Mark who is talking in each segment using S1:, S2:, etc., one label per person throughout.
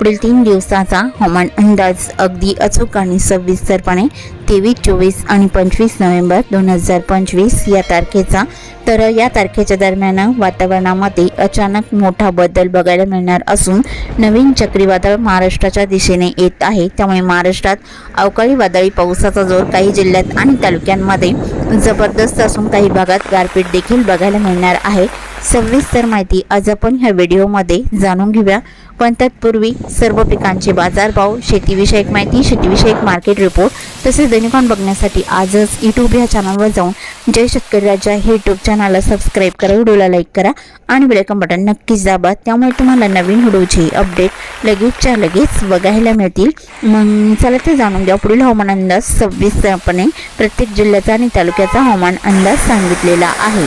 S1: पुढील तीन दिवसाचा हवामान अंदाज अगदी अचूक आणि सविस्तरपणे तेवीस चोवीस आणि पंचवीस नोव्हेंबर दोन हजार पंचवीस या तारखेचा. तर या तारखेच्या दरम्यान वातावरणामध्ये अचानक मोठा बदल बघायला मिळणार असून नवीन चक्रीवादळ महाराष्ट्राच्या दिशेने येत आहे. त्यामुळे महाराष्ट्रात अवकाळी वादळी पावसाचा जोर काही जिल्ह्यात आणि तालुक्यांमध्ये जबरदस्त असून काही भागात गारपीट देखील बघायला मिळणार आहे. सविस्तर माहिती आज आपण ह्या व्हिडिओमध्ये जाणून घेऊया. पण तत्पूर्वी सर्व पिकांचे बाजारभाव शेतीविषयक माहिती शेतीविषयक मार्केट रिपोर्ट तसेच दैनिकान बघण्यासाठी आजच यूट्यूब या चॅनलवर जाऊन जय शेतकरी राजा हे यूट्यूब चॅनलला सबस्क्राईब करा व्हिडिओला लाईक करा आणि बेलकम बटन नक्कीच दाबा. त्यामुळे तुम्हाला नवीन व्हिडिओची अपडेट लगेचच्या लगेच बघायला मिळतील. मग चला ते जाणून घ्या पुढील हवामान अंदाज सव्वीसपणे प्रत्येक जिल्ह्याचा आणि तालुक्याचा हवामान अंदाज सांगितलेला आहे.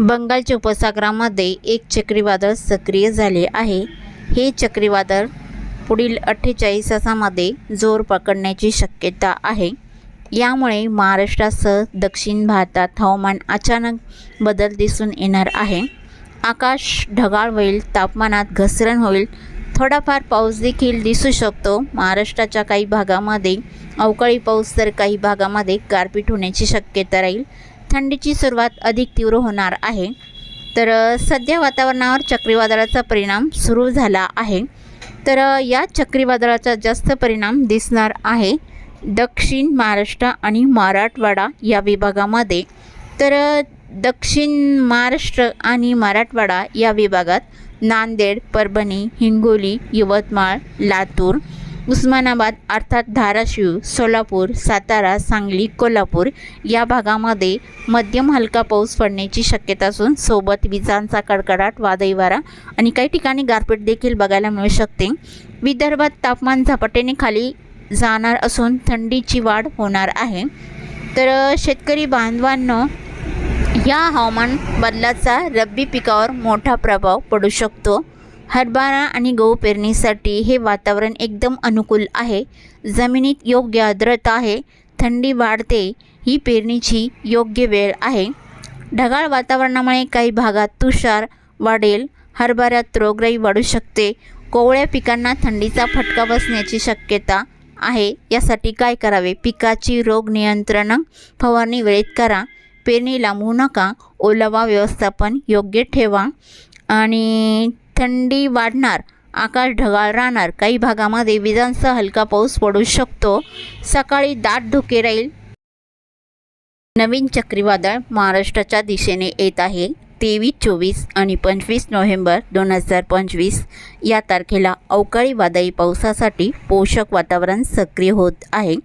S1: बंगालच्या उपसागरामध्ये एक चक्रीवादळ सक्रिय झाले आहे. हे चक्रीवादळ पुढील अठ्ठेचाळीस तासामध्ये जोर पकडण्याची शक्यता आहे. यामुळे महाराष्ट्रासह दक्षिण भारतात हवामान अचानक बदल दिसून येणार आहे. आकाश ढगाळ होईल तापमानात घसरण होईल. थोडाफार पाऊस देखील दिसू शकतो. महाराष्ट्राच्या काही भागामध्ये अवकाळी पाऊस तर काही भागामध्ये गारपीट होण्याची शक्यता राहील. थंडीची सुरुवात अधिक तीव्र होणार आहे. तर सध्या वातावरणावर चक्रीवादळाचा परिणाम सुरू झाला आहे. तर या चक्रीवादळाचा जास्त परिणाम दिसणार आहे दक्षिण महाराष्ट्र आणि मराठवाडा या विभागामध्ये. तर दक्षिण महाराष्ट्र आणि मराठवाडा या विभागात नांदेड परभणी हिंगोली यवतमाळ लातूर उस्मानाबाद अर्थात धाराशिव सोलापूर सातारा सांगली कोल्हापूर या भागामध्ये मध्यम हलका पाऊस पडण्याची शक्यता असून सोबत विजांचा कडकडाट वादळी वारा आणि काही ठिकाणी गारपीट देखील बघायला मिळू शकते. विदर्भात तापमान झपाट्याने खाली जाणार असून थंडीची वाढ होणार आहे. तर शेतकरी बांधवांनो या हवामान बदलाचा रब्बी पिकावर मोठा प्रभाव पडू शकतो. हरभरा आणि गहू पेरणीसाठी हे वातावरण एकदम अनुकूल आहे. जमिनीत योग्य आर्द्रता आहे. थंडी वाढते ही पेरणीची योग्य वेळ आहे. ढगाळ वातावरणामुळे काही भागात तुषार वाढेल. हरभऱ्यात रोगराई वाढू शकते. कोवळ्या पिकांना थंडीचा फटका बसण्याची शक्यता आहे. यासाठी काय करावे? पिकाची रोग नियंत्रण फवारणी वेळेत करा. पेरणी लांबवू नका. ओलावा व्यवस्थापन योग्य ठेवा. आणि थंडी वाढणार आकाश ढगाळ राहणार. काही भागामध्ये विजांसह हलका पाऊस पडू शकतो. सकाळी दाट धुके राहील. नवीन चक्रीवादळ महाराष्ट्राच्या दिशेने येत आहे. तेवीस चोवीस आणि पंचवीस नोव्हेंबर दोन हजार पंचवीस या तारखेला अवकाळी वादळी पावसासाठी पोषक वातावरण सक्रिय होत आहे.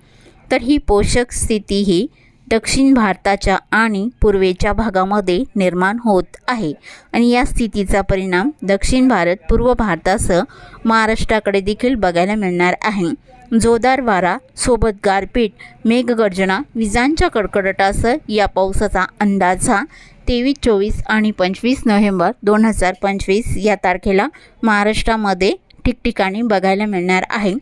S1: तर ही पोषक स्थिती ही दक्षिण भारताच्या आणि पूर्वेच्या भागामध्ये निर्माण होत आहे. आणि या स्थितीचा परिणाम दक्षिण भारत पूर्व भारतासह महाराष्ट्राकडे देखील बघायला मिळणार आहे. जोरदार वारा सोबत गारपीट मेघगर्जना विजांच्या कडकडाटासह या पावसाचा अंदाजा तेवीस चोवीस आणि पंचवीस नोव्हेंबर दोन हजार पंचवीस या तारखेला महाराष्ट्रामध्ये ठिकठिकाणी बघायला मिळणार आहे.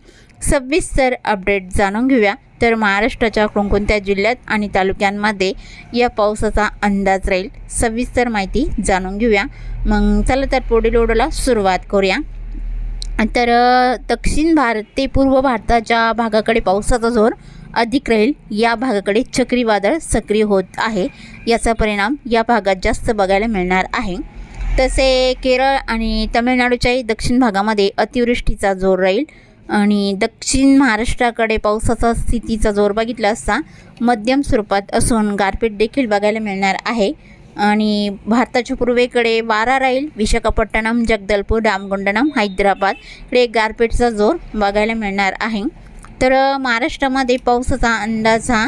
S1: सविस्तर अपडेट जाणून घेऊया. तर महाराष्ट्राच्या कोणकोणत्या जिल्ह्यात आणि तालुक्यांमध्ये या पावसाचा अंदाज राहील सविस्तर माहिती जाणून घेऊया. मग चला तर पुढील ओढोला सुरुवात करूया. तर दक्षिण भारत ते पूर्व भारताच्या भागाकडे पावसाचा जोर अधिक राहील. या भागाकडे चक्रीवादळ सक्रिय होत आहे. याचा परिणाम या भागात जास्त बघायला मिळणार आहे. तसे केरळ आणि तमिळनाडूच्याही दक्षिण भागामध्ये अतिवृष्टीचा जोर राहील. आणि दक्षिण महाराष्ट्राकडे पावसाचा स्थितीचा जोर बघितला असता मध्यम स्वरूपात असून गारपीट देखील बघायला मिळणार आहे. आणि भारताच्या पूर्वेकडे वारा राहील विशाखापट्टणम जगदलपूर रामगुंडनम हैदराबाद इकडे गारपीटचा जोर बघायला मिळणार आहे. तर महाराष्ट्रामध्ये पावसाचा अंदाज हा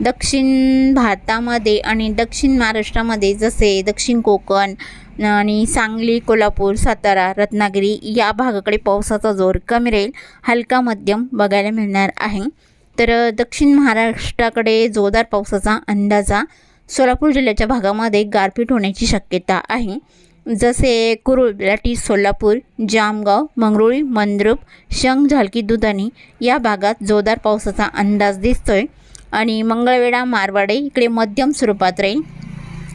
S1: दक्षिण भारतामध्ये आणि दक्षिण महाराष्ट्रामध्ये जसे दक्षिण कोकण आणि सांगली कोल्हापूर सातारा रत्नागिरी या भागाकडे पावसाचा जोर कमी राहील. हलका मध्यम बघायला मिळणार आहे. तर दक्षिण महाराष्ट्राकडे जोरदार पावसाचा अंदाजा सोलापूर जिल्ह्याच्या भागामध्ये गारपीट होण्याची शक्यता आहे. जसे कुरुळ लाटी सोलापूर जामगाव मंगरुळी मंद्रुप शंख झालकी दुधानी या भागात जोरदार पावसाचा अंदाज दिसतोय. आणि मंगळवेढा मारवाडे इकडे मध्यम स्वरूपात राहील.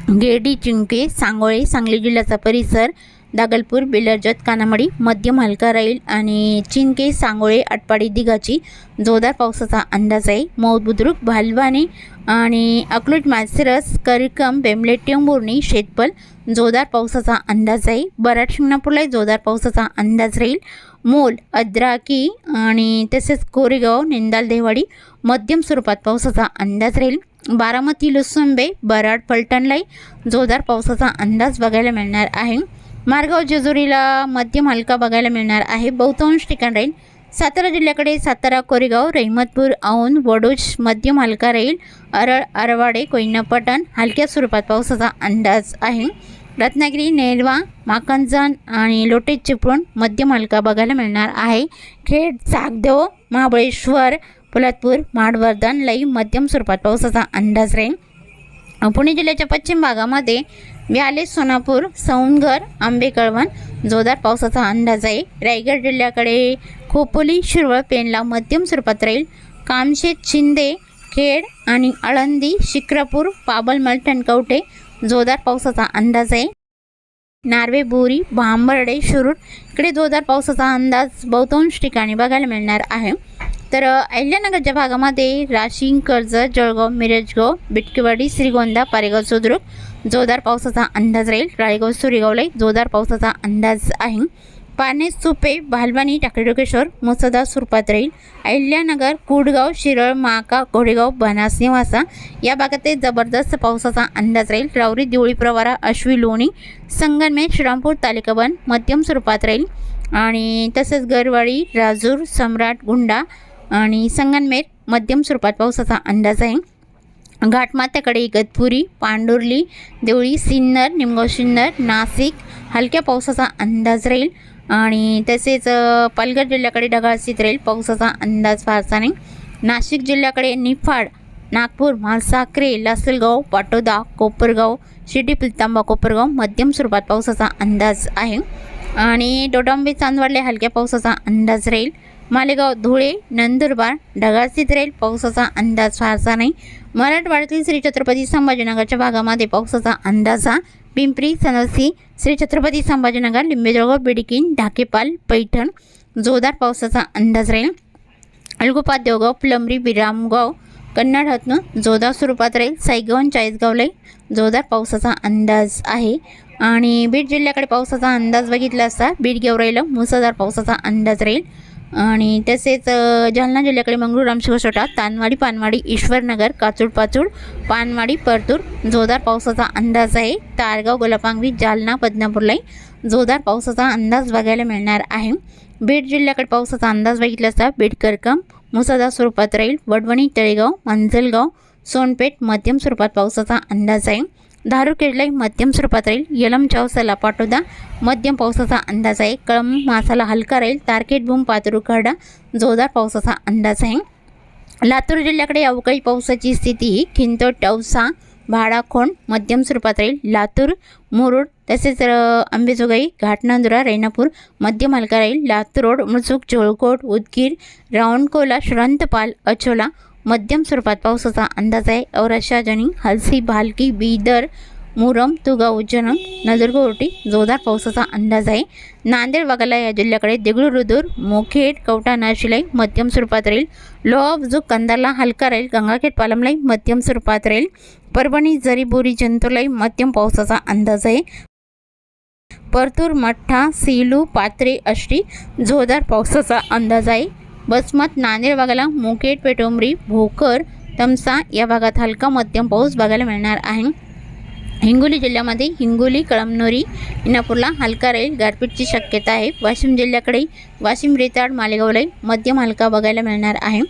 S1: गेडी चिंके सांगोळे सांगली जिल्ह्याचा परिसर दागलपूर बेलरजत कानामडी मध्यम हलका राहील आणि चिंके सांगोळे आटपाडी दिघाची जोरदार पावसाचा अंदाज आहे. मौद बुद्रुक भालवाने आणि अकलूट मासिरस करिकम बेमलेट टेंबुर्णी शेतपल जोरदार पावसाचा अंदाज आहे. बराट शिंगणापूरलाही जोरदार पावसाचा अंदाज राहील. मोल अद्राकी आणि तसेच कोरेगाव निंदाल देवाडी मध्यम स्वरूपात पावसाचा अंदाज राहील. बारामती लुसुंबे बराड फलटणलाही जोरदार पावसाचा अंदाज बघायला मिळणार आहे. मारगाव जेजुरीला मध्यम हलका बघायला मिळणार आहे. बहुतांश ठिकाण राहील सातारा जिल्ह्याकडे सातारा कोरेगाव रहिमतपूर औंध वडोज मध्यम हलका राहील. अरळ अरवाडे कोयना पटण हलक्या स्वरूपात पावसाचा अंदाज आहे. रत्नागिरी नेरवा माकंजन आणि लोटे चिपळूण मध्यम हलका बघायला मिळणार आहे. खेड जागदेव महाबळेश्वर पोलादपूर माडवर्धन लई मध्यम स्वरूपात पावसाचा अंदाज राहील. पुणे जिल्ह्याच्या पश्चिम भागामध्ये व्याले सोनापूर सौंदगर आंबेकळवण जोरदार पावसाचा अंदाज आहे. रायगड जिल्ह्याकडे खोपोली शिरवळ पेनला मध्यम स्वरूपात राहील. कामशेत शिंदे खेड आणि आळंदी शिक्रापूर पाबल टणकवटे जोरदार पावसाचा अंदाज आहे. नार्वे बोरी भांबर्डे शिरूर इकडे जोरदार पावसाचा अंदाज बहुतांश ठिकाणी बघायला मिळणार आहे. तर अहिल्यानगरच्या भागामध्ये राशिंग कर्जत जळगाव मिरजगाव बिटकेवाडी श्रीगोंदा पारेगाव सुद्रुक जोरदार पावसाचा अंदाज राहील. राळेगाव सुरेगावलाही जोरदार पावसाचा अंदाज आहे. पाने सुपे भालवानी टाकळीडोकेश्वर मुसदा स्वरूपात राहील. अहिल्यानगर कुडगाव शिरळ माका घोडेगाव बनास निवासा या भागात जबरदस्त पावसाचा अंदाज राहील. रावरी दिवळी प्रवारा अश्वी लोणी संगनमेर श्रीरामपूर तालिकाबन मध्यम स्वरूपात राहील. आणि तसेच गरवाडी राजूर सम्राट गुंडा आणि संगनमेर मध्यम स्वरूपात पावसाचा अंदाज आहे. घाटमाथ्याकडे इगतपुरी पांडुर्ली देवळी सिन्नर निमगाव सिन्नर नाशिक हलक्या पावसाचा अंदाज राहील. आणि तसेच पालघर जिल्ह्याकडे ढगाळस्थित राहील पावसाचा अंदाज फारसा नाही. नाशिक जिल्ह्याकडे निफाड नागपूर म्हालसाक्रे लासलगाव पाटोदा कोपरगाव शिर्डी पिलतांबा कोपरगाव मध्यम स्वरूपात पावसाचा अंदाज आहे. आणि डोडांबे चांदवडले हलक्या पावसाचा अंदाज राहील. मालेगाव धुळे नंदुरबार ढगाळ स्थित राहील पावसाचा अंदाज फारसा नाही. मराठवाड्यातील श्री छत्रपती संभाजीनगरच्या भागामध्ये पावसाचा अंदाज हा. पिंपरी सनसी श्री छत्रपती संभाजीनगर लिंबेजळगाव बिडकीन ढाकेपाल पैठण जोरदार पावसाचा अंदाज राहील. अलगोपा देवगाव प्लमरी बिरामगाव कन्नड हतनं जोरदार स्वरूपात राहील. साईगावन चाळीसगावलाही जोरदार पावसाचा अंदाज आहे. आणि बीड जिल्ह्याकडे पावसाचा अंदाज बघितला असता बीड गेवराईला मुसळधार पावसाचा अंदाज राहील. आणि तसेच जालना जिल्ह्याकडे मंगळूर रामशिवसोटा तानवाडी पानवाडी ईश्वरनगर काचूड पाचूड पानवाडी परतूर जोरदार पावसाचा अंदाज आहे. तारगाव गोलापांगवी जालना बदनापूरलाही जोरदार पावसाचा अंदाज बघायला मिळणार आहे. बीड जिल्ह्याकडे पावसाचा अंदाज बघितला असता बीड करकम मुसळधार स्वरूपात राहील. वडवणी तळेगाव मंजलगाव सोनपेठ मध्यम स्वरूपात पावसाचा अंदाज आहे. धारू मध्यम स्वरूपात राहील. यलम चौसाला पाटोदा. मध्यम पावसाचा अंदाज आहे. कळम मासाला हलका राहील. तारकेट भूम पातरू खरडा. जोरदार पावसाचा अंदाज आहे. लातूर जिल्ह्याकडे अवकाळी पावसाची स्थिती खिंत टवसा भाडाखोंड मध्यम स्वरूपात राहील. लातूर मुरुड तसेच अंबेजोगाई घाटनांदुरा रेणापूर मध्यम हलका राहील. लातूर रोड मुळचूक जोळकोट उदगीर रावणकोला श्रंतपाल अचोला मध्यम स्वरूपात पावसाचा अंदाज आहे. औरशाजनी हलसी भालकी बीदर मुरम तुगा उज्जैन नजरगोरटी जोरदार पावसाचा अंदाज आहे. नांदेड वाघाला या जिल्ह्याकडे देगलूरुदूर मोखेड कवटा नाशिलाई मध्यम स्वरूपात राहील. लोहाबजुक कंदारला हलका राहील. गंगाखेड पालमलाई मध्यम स्वरूपात राहील. परभणी जरीबोरी जंतुलाई मध्यम पावसाचा अंदाज आहे. परतूर मठ्ठा सिलू पात्रे अष्टी जोरदार पावसाचा अंदाज आहे. वसमत नांदेड भागाला मुकेट पेटोंबरी भोकर तमसा या भागात हलका मध्यम पाऊस बघायला मिळणार आहे. हिंगोली जिल्ह्यामध्ये हिंगोली कळमनोरी इनापूरला हलका राहील गारपीटची शक्यता आहे. वाशिम जिल्ह्याकडे वाशिम रेताड मालेगावलाही मध्यम हलका बघायला मिळणार आहे.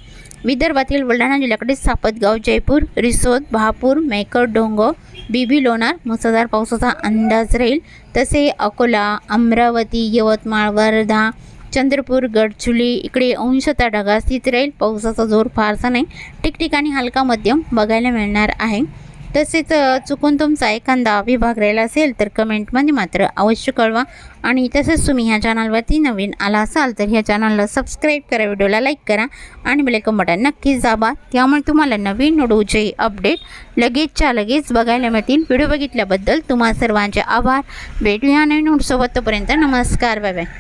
S1: विदर्भातील बुलढाणा जिल्ह्याकडे सापतगाव जयपूर रिसोद बहापूर मेकर डोंगो बीबी लोणार मुसळधार पावसाचा अंदाज राहील. तसे अकोला अमरावती यवतमाळ वर्धा चंद्रपूर गडचुली इकडे अंशतः ढगा स्थित राहील. पावसाचा जोर फारसा नाही. ठिकठिकाणी हलका मध्यम बघायला मिळणार आहे. तसेच चुकून तुमचा एखादा विभाग राहिला असेल तर कमेंटमध्ये मात्र अवश्य कळवा. आणि तसंच तुम्ही ह्या चॅनलवरती नवीन आला असाल तर ह्या चॅनलला सबस्क्राईब करा व्हिडिओला लाईक करा आणि बेलेकन बटन नक्कीच दाबा. त्यामुळे तुम्हाला नवीन नोडूचे अपडेट लगेचच्या लगेच बघायला मिळतील. व्हिडिओ बघितल्याबद्दल तुम्हा सर्वांचे आभार. भेटूया नवीन व्हिडिओसोबत. तोपर्यंत नमस्कार. Bye bye.